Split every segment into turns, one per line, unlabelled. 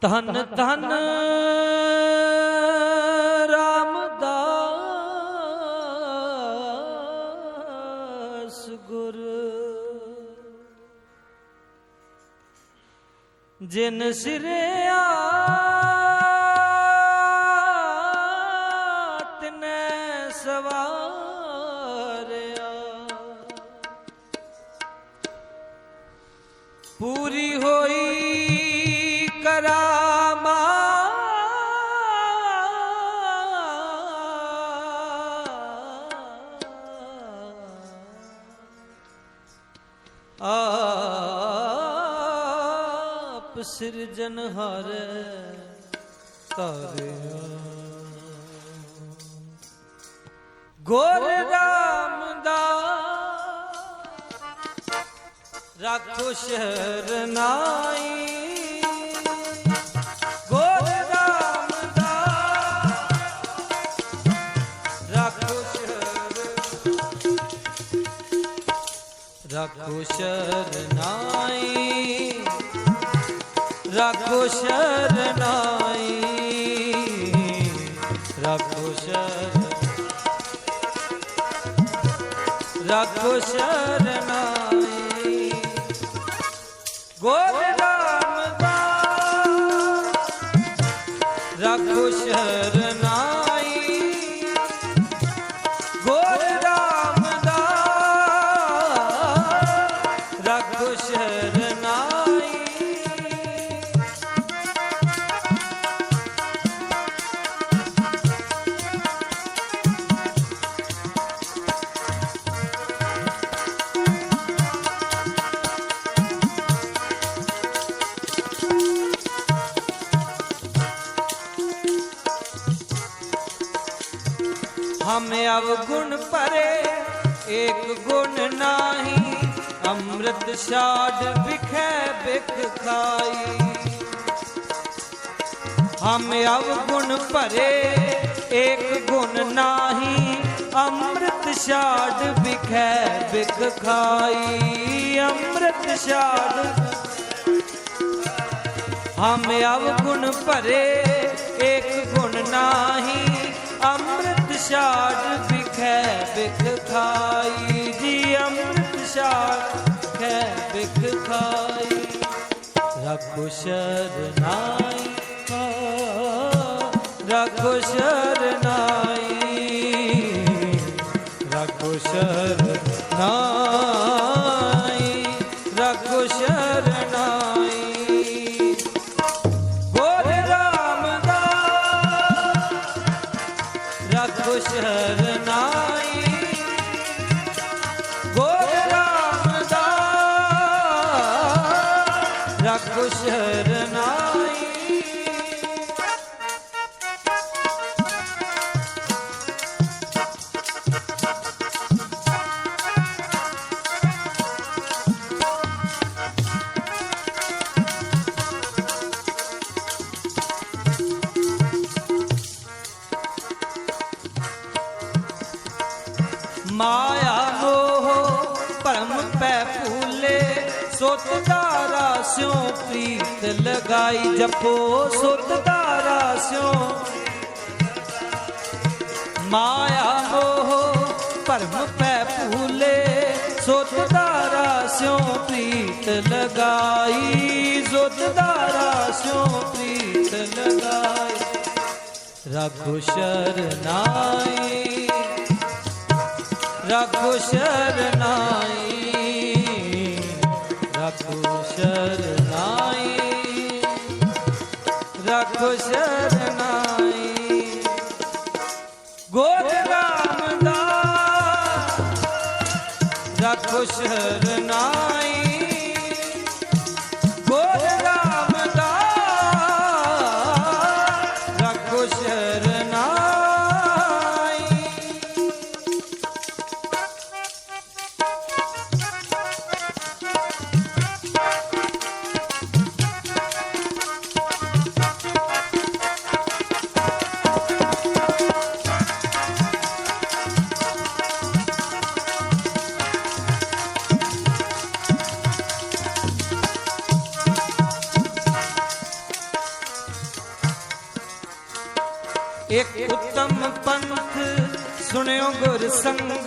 ਧਨ ਧਨ ਰਾਮਦਾਸ ਗੁਰ। ਜਿਨ ਸਿਰਿਆ ਆਪ ਸਿਰਜਨਹਾਰ ਤਾਰਿਆ ਗੁਰ ਰਾਮਦਾਸ ਗੋਰ ਰਾਮਦਾਸ ਰੱਖੋ ਸ਼ਹਿਰ ਰੱਖੋ ਸ਼ਹਿਰ ਨਾਈ। ਰੱਖੋ ਸ਼ਹਿਰ ਨਾਈ ਰੱਖੋ ਸ਼ਹਿਰ ਰੱਖੋ ਸ਼ਰਨਾਈ। ਗੋਰ ਰਾਮਦਾਸ ਰੱਖੋ ਜਦ ਛਾੜ ਵਿਖੇ ਵਿਖ ਖਾਈ। ਹਮ ਅਵਗੁਣ ਭਰੇ, ਏਕ ਗੁਣ ਨਾਹੀ, ਅੰਮ੍ਰਿਤ ਛਾੜ ਵਿਖੇ ਵਿਖ ਖਾਈ। ਅੰਮ੍ਰਿਤ ਛਾੜ। ਹਮ ਅਵ ਗੁਣ ਭਰੇ, ਏਕ ਗੁਣ ਨਾਹੀ, ਅੰਮ੍ਰਿਤ ਛਾੜ ਵਿਖੇ ਵਿਖ ਖਾਈ। ਜੀ ਅੰਮ੍ਰਿਤ ਛਾੜ ਰੱਖੋ ਸ਼ਰਨਾਈ ਕਾ ਰੱਖੋ ਸ਼ਰਨਾਈ ਰੱਖੋ ਸ਼ਰਨਾਈ ਮਾਇਆ ਮੋਹ, ਭਰਮ ਪੈ ਭੂਲੇ ਸੁਤ ਧਾਰਾ ਸਿਉ ਪ੍ਰੀਤ ਲਗਾਈ ਜਪੋ, ਸੁਤ ਧਾਰਾ ਸਿਉ। ਮਾਇਆ ਮੋਹ, ਭਰਮ ਪੈ ਭੂਲੇ ਸੁਤ ਧਾਰਾ ਸਿਉ ਪ੍ਰੀਤ ਲਗਾਈ, ਸੁਤ ਧਾਰਾ ਸਿਉ ਪ੍ਰੀਤ ਲਗਾਈ। ਰਘੁ ਸ਼ਰਨਾਈ। ਰਘੁ ਸ਼ਰਨਾਈ ਰਘੁ ਸ਼ਰਨਾਈ ਰਘੁ ਸ਼ਰਨਾਈ। ਗੋਰ ਰਾਮਦਾਸ ਰਘੁ ਸ਼ਰਨਾਈ।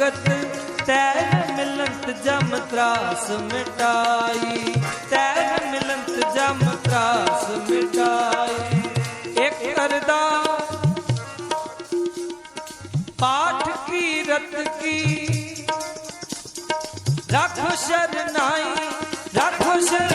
ਭਗਤ ਤੈਨ ਮਿਲੰਤ ਜਮ ਤਰਾਸ ਮਿਟਾਈ ਤੈਨ ਮਿਲੰਤ ਜਮ ਤਰਾਸ ਮਿਟਾਈ। ਇੱਕ ਅਰਦਾ ਪਾਠ ਕੀ ਰਤ ਕੀ, ਰੱਖ ਸ਼ਰਨਾਈ, ਰੱਖ ਸ਼ਰ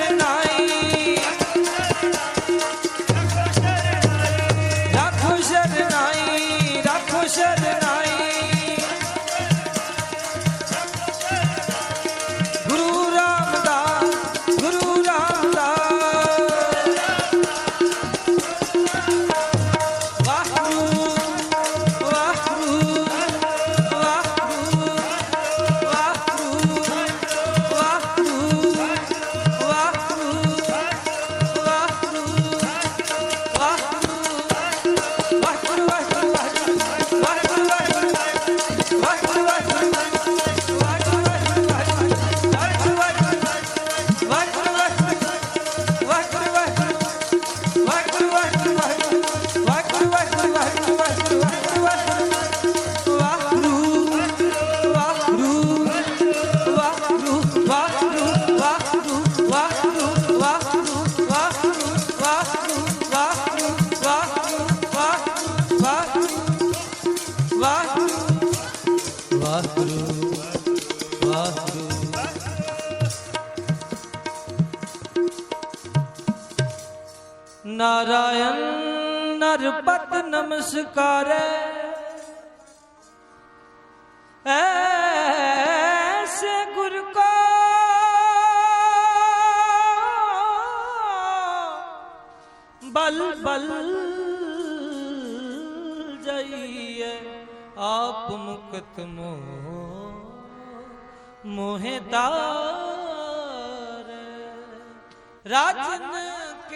ਨਾਰਾਇਣ ਨਰਪਤ ਨਮਸਕਾਰੈ। ਐਸੇ ਗੁਰ ਕੋ ਬਲ ਬਲ ਜਾਈਏ ਆਪ ਮੁਕਤ ਮੋ ਮੋਹਿ ਤਾਰ। ਰਾਜਨ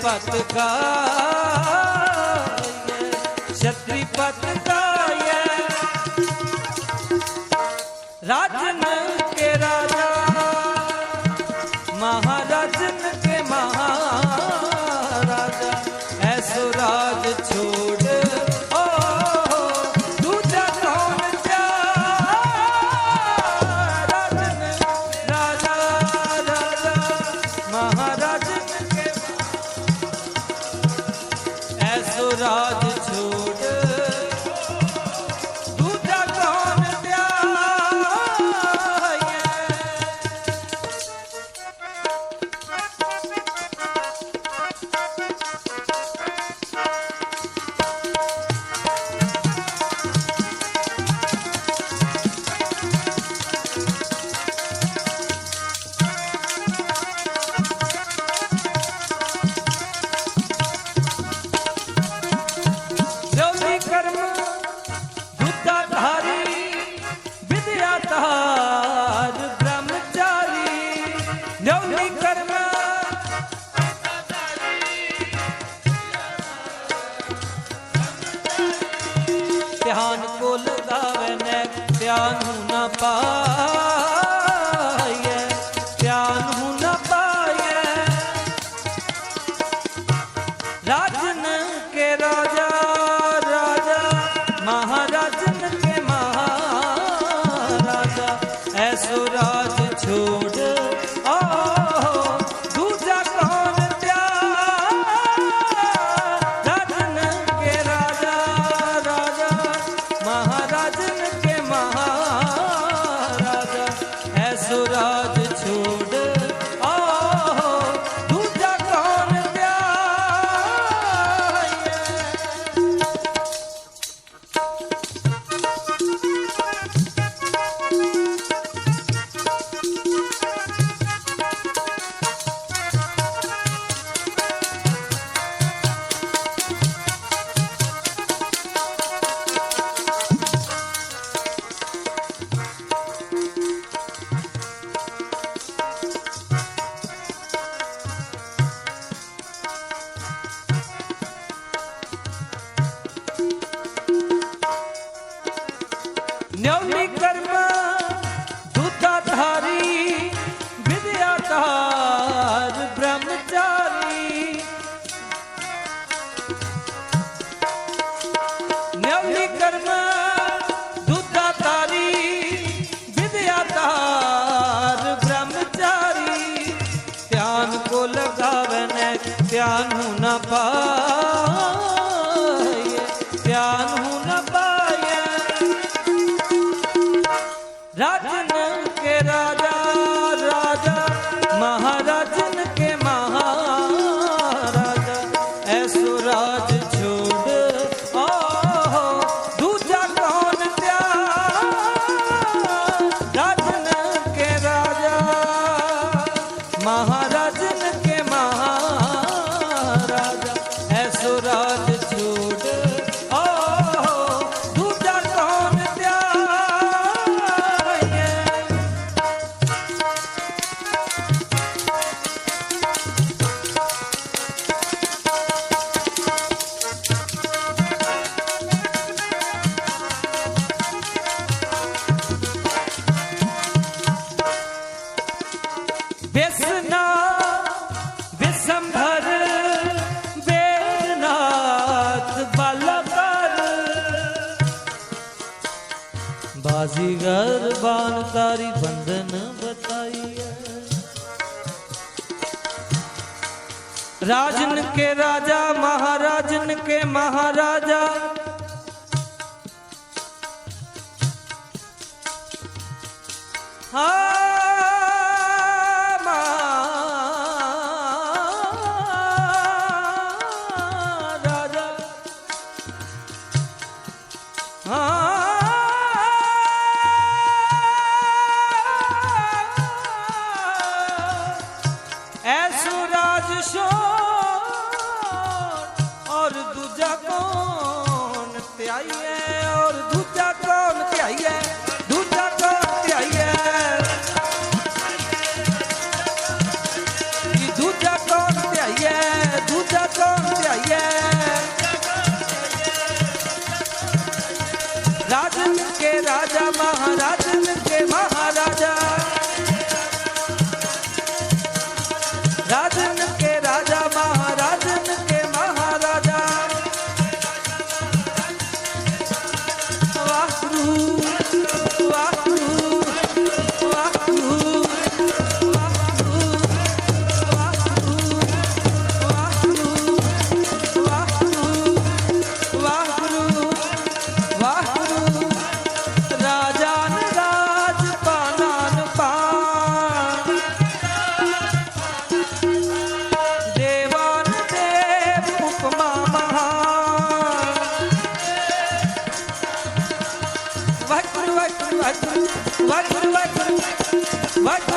ਪਤ ਗਾਈਏ ਛਤਰੀ ਰਾਜਨ ध्यान को लगावन ध्यान न पाए ध्यान तारी बंधन बताइए राजन के राजा महाराजन के महाराजा हाँ Oh.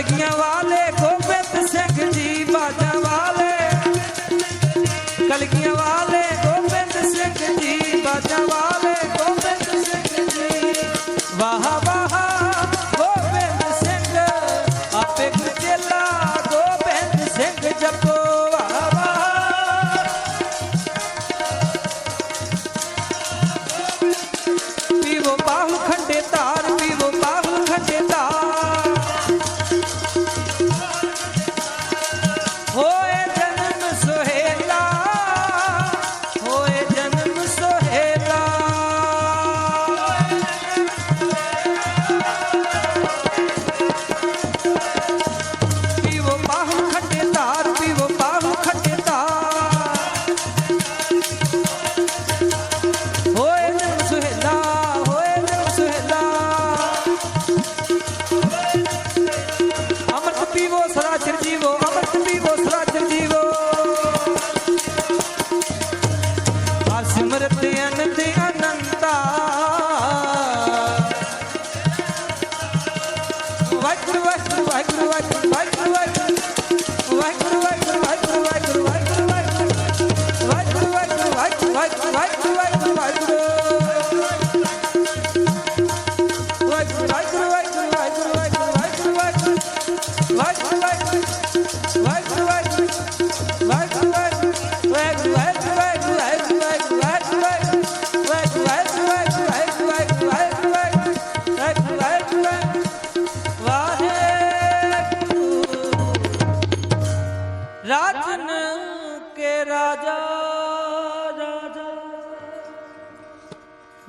ਲੜਕੀਆਂ ਵਾ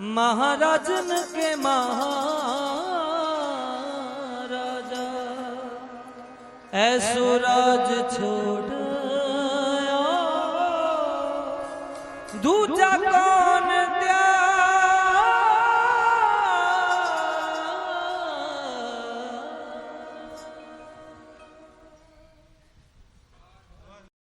ਮਹਾਰਾਜਨ ਕੇ ਮਹਾਰਾਜਾ ਐਸੋ ਰਾਜ ਛੋੜਿਆ ਦੂਜਾ ਕੋ